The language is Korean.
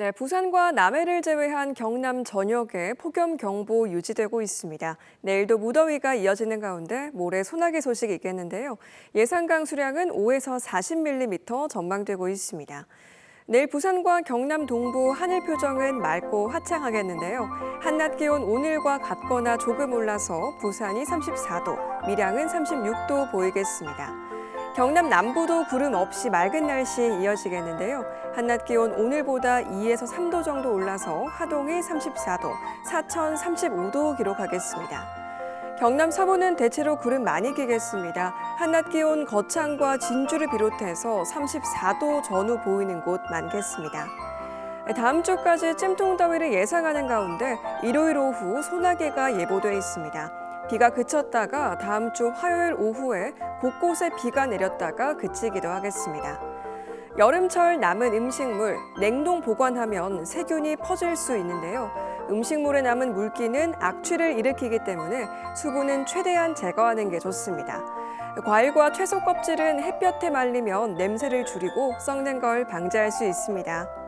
네, 부산과 남해를 제외한 경남 전역에 폭염경보 유지되고 있습니다. 내일도 무더위가 이어지는 가운데 모레 소나기 소식이 있겠는데요. 예상 강수량은 5에서 40mm 전망되고 있습니다. 내일 부산과 경남 동부 하늘 표정은 맑고 화창하겠는데요. 한낮 기온 오늘과 같거나 조금 올라서 부산이 34도, 밀양은 36도 보이겠습니다. 경남 남부도 구름 없이 맑은 날씨 이어지겠는데요. 한낮 기온 오늘보다 2에서 3도 정도 올라서 하동이 34도, 사천 35도 기록하겠습니다. 경남 서부는 대체로 구름 많이 끼겠습니다. 한낮 기온 거창과 진주를 비롯해서 34도 전후 보이는 곳 많겠습니다. 다음 주까지 찜통더위를 예상하는 가운데 일요일 오후 소나기가 예보돼 있습니다. 비가 그쳤다가 다음 주 화요일 오후에 곳곳에 비가 내렸다가 그치기도 하겠습니다. 여름철 남은 음식물 냉동 보관하면 세균이 퍼질 수 있는데요. 음식물에 남은 물기는 악취를 일으키기 때문에 수분은 최대한 제거하는 게 좋습니다. 과일과 채소 껍질은 햇볕에 말리면 냄새를 줄이고 썩는 걸 방지할 수 있습니다.